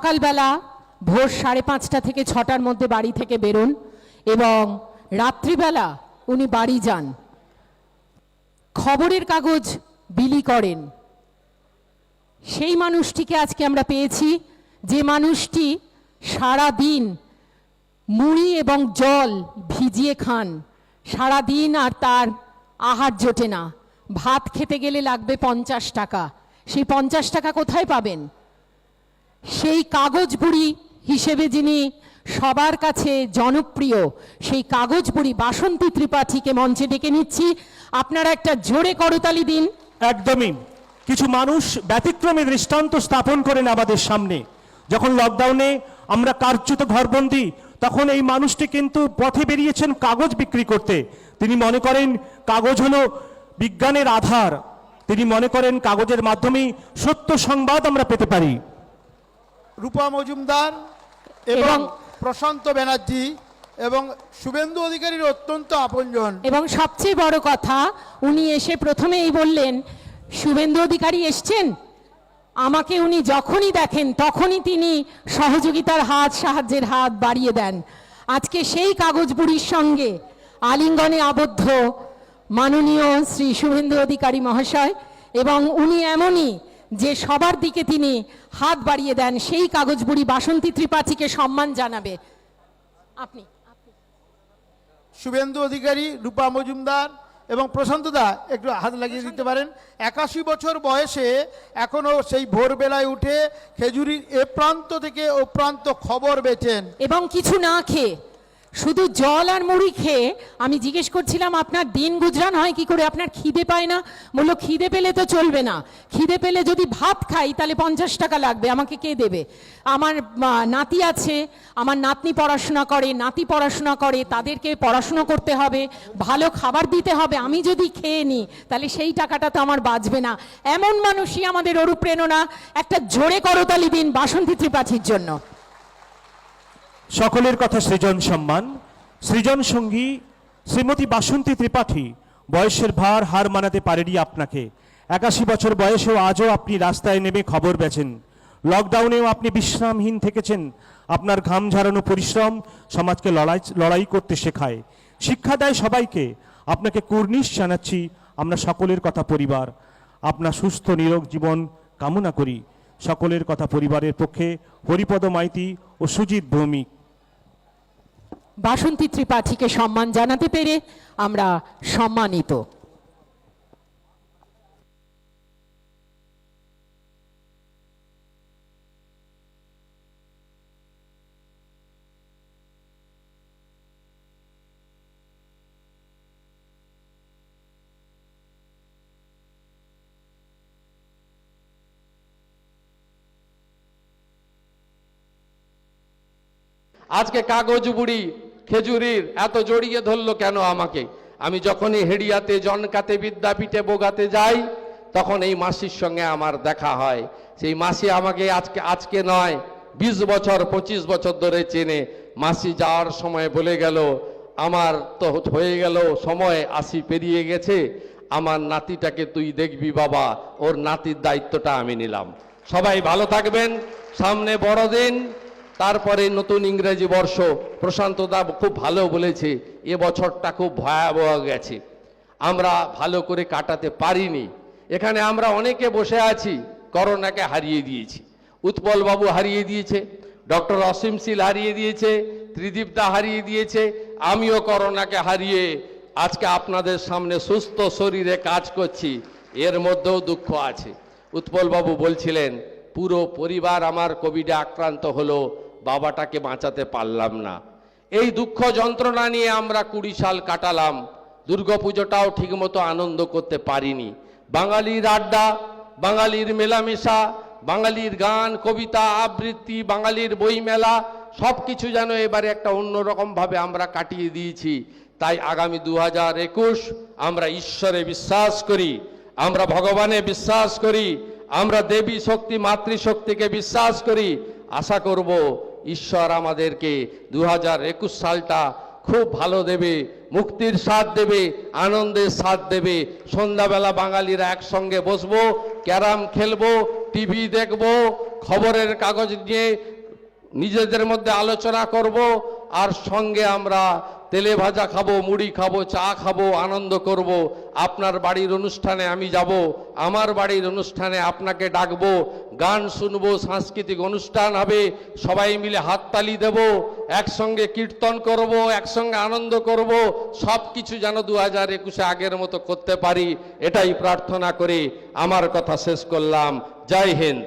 সকালবেলা ভোর সাড়ে পাঁচটা থেকে ছটার মধ্যে বাড়ি থেকে বেরোন এবং রাত্রিবেলা উনি বাড়ি যান। খবরের কাগজ বিলি করেন। সেই মানুষটিকে আজকে আমরা পেয়েছি যে মানুষটি সারা দিন মুড়ি এবং জল ভিজিয়ে খান। সারা দিন আর তার আহার জোটে না। ভাত খেতে গেলে লাগবে পঞ্চাশ টাকা। সেই পঞ্চাশ টাকা কোথায় পাবেন? সেই কাগজ বুড়ি হিসেবে যিনি সবার কাছে জনপ্রিয়, সেই কাগজ বুড়ি বাসন্তী ত্রিপাঠীকে মঞ্চে ডেকে নিচ্ছি। আপনারা একটা জোরে করতালি দিন। একদমই। কিছু মানুষ ব্যতিক্রমী দৃষ্টান্ত স্থাপন করেন আমাদের সামনে। যখন লকডাউনে আমরা কার্যত ঘরবন্দি, তখন এই মানুষটি কিন্তু পথে বেরিয়েছেন কাগজ বিক্রি করতে। তিনি মনে করেন কাগজ হলো বিজ্ঞানের আধার। তিনি মনে করেন কাগজের মাধ্যমেই সত্য সংবাদ আমরা পেতে পারি। রূপা মজুমদার এবং প্রশান্ত ব্যানার্জি এবং শুভেন্দু অধিকারীর অত্যন্ত আপনজন। এবং সবচেয়ে বড় কথা উনি এসে প্রথমেই বললেন শুভেন্দু অধিকারী এসছেন? আমাকে উনি যখনই দেখেন তখনই তিনি সহযোগিতার হাত সাহায্যের হাত বাড়িয়ে দেন। আজকে সেই কাগজ বুড়ির সঙ্গে আলিঙ্গনে আবদ্ধ মাননীয় শ্রী শুভেন্দু অধিকারী মহাশয় এবং উনি এমনই যে সবার দিকে তিনি হাত বাড়িয়ে দেন সেই কাগজ বুড়ি বাসন্তী ত্রিপাঠীকে সম্মান জানাবে। আপনি শুভেন্দু অধিকারী রূপা মজুমদার এবং প্রশান্ত দা একটু হাত লাগিয়ে দিতে পারেন। একাশি বছর বয়সে এখনও সেই ভোরবেলায় উঠে খেজুরির এ প্রান্ত থেকে ও প্রান্ত খবর বেচেন। এবং কিছু না খেয়ে শুধু জল আর মুড়ি খেয়ে আমি জিজ্ঞেস করছিলাম, আপনার দিন গুজরান হয়, কি করে আপনার খিদে পায় না? বলল, খিদে পেলে তো চলবে না। খিদে পেলে যদি ভাত খাই, তাহলে পঞ্চাশ টাকা লাগবে। আমাকে কে দেবে? আমার নাতি আছে, আমার নাতনি পড়াশোনা করে, নাতি পড়াশোনা করে, তাদেরকে পড়াশোনা করতে হবে, ভালো খাবার দিতে হবে, আমি যদি খেয়ে নিই, তাহলে সেই টাকাটা তো আমার বাঁচবে না। এমন মানুষই আমাদের অনুপ্রেরণা একটা জোরে করতালি দিন বাসন্তী ত্রিপাঠীর জন্য। সকলের কথা সৃজন সম্মান। সৃজন সঙ্গী শ্রীমতী বাসন্তী ত্রিপাঠী, বয়সের ভার হার মানাতে পারেনি আপনাকে। একাশি বছর বয়সেও আজও আপনি রাস্তায় নেমে খবর বেচেন লকডাউনেও আপনি বিশ্রামহীন থেকেছেন। আপনার ঘাম ঝরানো পরিশ্রম সমাজকে লড়াই লড়াই করতে শেখায়। শিক্ষা দেয় সবাইকে। আপনাকে কুর্নিশ জানাচ্ছি, আমরা সকলের কথা পরিবার। আপনার সুস্থ, নিরোগ জীবন কামনা করি। সকলের কথা পরিবারের পক্ষে হরিপদ মাইতি ও সুজিত ভৌমিক। বাসন্তী ত্রিপাঠীকে সম্মান জানাতে পেরে আমরা সম্মানিত। আজকে কাগজ বুড়ি খেজুরির এত জড়িয়ে ধরলো কেন আমাকে? আমি যখনই হেডিয়াতে জনকাতে বিদ্যাপীঠে বোগাতে যাই, তখন এই মাসির সঙ্গে আমার দেখা হয়। সেই মাসি আমাকে আজকে আজকে নয়, বিশ বছর, পঁচিশ বছর ধরে চেনে। মাসি যাওয়ার সময় বলে গেল, আমার তো হয়ে গেল, সময় আসি পেরিয়ে গেছে। আমার নাতিটাকে তুই দেখবি বাবা, ওর নাতির দায়িত্বটা আমি নিলাম। সবাই ভালো থাকবেন। সামনে বড়দিন। তারপরে নতুন ইংরেজি বর্ষ, প্রশান্ত দা খুব ভালো বলেছে, এ বছরটা খুব ভয়াবহ গেছে। আমরা ভালো করে কাটাতে পারিনি। এখানে আমরা অনেকে বসে আছি, করোনাকে হারিয়ে দিয়েছি। উৎপল বাবু হারিয়ে দিয়েছে, ডক্টর অসীম শীল হারিয়ে দিয়েছে, ত্রিদীপ দা হারিয়ে দিয়েছে, আমিও করোনাকে হারিয়ে আজকে আপনাদের সামনে সুস্থ শরীরে কাজ করছি, এর মধ্যেও দুঃখ আছে। উৎপলবাবু বলছিলেন, পুরো পরিবার আমার কোভিডে আক্রান্ত হলো বাবাটাকে বাঁচাতে পারলাম না। এই দুঃখ যন্ত্রণা নিয়ে আমরা কুড়ি সাল কাটালাম। দুর্গাপুজোটাও ঠিকমতো আনন্দ করতে পারিনি। বাঙালির আড্ডা, বাঙালির মেলামেশা, বাঙালির গান, কবিতা, আবৃত্তি, বাঙালির বইমেলা সব কিছু যেন এবারে একটা অন্যরকমভাবে আমরা কাটিয়ে দিয়েছি। তাই আগামী দু হাজার একুশ আমরা ঈশ্বরে বিশ্বাস করি, আমরা ভগবানে বিশ্বাস করি, আমরা দেবী শক্তি মাতৃশক্তিকে বিশ্বাস করি। আশা করব ঈশ্বর আমাদেরকে দু হাজার একুশ সালটা খুব ভালো দেবে, মুক্তির সাথ দেবে, আনন্দের সাথ দেবে। সন্ধ্যাবেলা বাঙালিরা একসঙ্গে বসবো, ক্যারাম খেলব, টিভি দেখব, খবরের কাগজ নিয়ে নিজেদের মধ্যে আলোচনা করব, আর সঙ্গে আমরা তেলে ভাজা খাব, মুড়ি খাব, চা খাব, আনন্দ করব। আপনার বাড়ির অনুষ্ঠানে আমি যাব, আমার বাড়ির অনুষ্ঠানে আপনাকে ডাকবো, গান শুনব, সাংস্কৃতিক অনুষ্ঠান হবে, সবাই মিলে হাততালি দেব, একসঙ্গে কীর্তন করব, একসঙ্গে আনন্দ করব সব কিছু যেন দু হাজার একুশে আগের মতো করতে পারি, এটাই প্রার্থনা করে আমার কথা শেষ করলাম। জয় হিন্দ।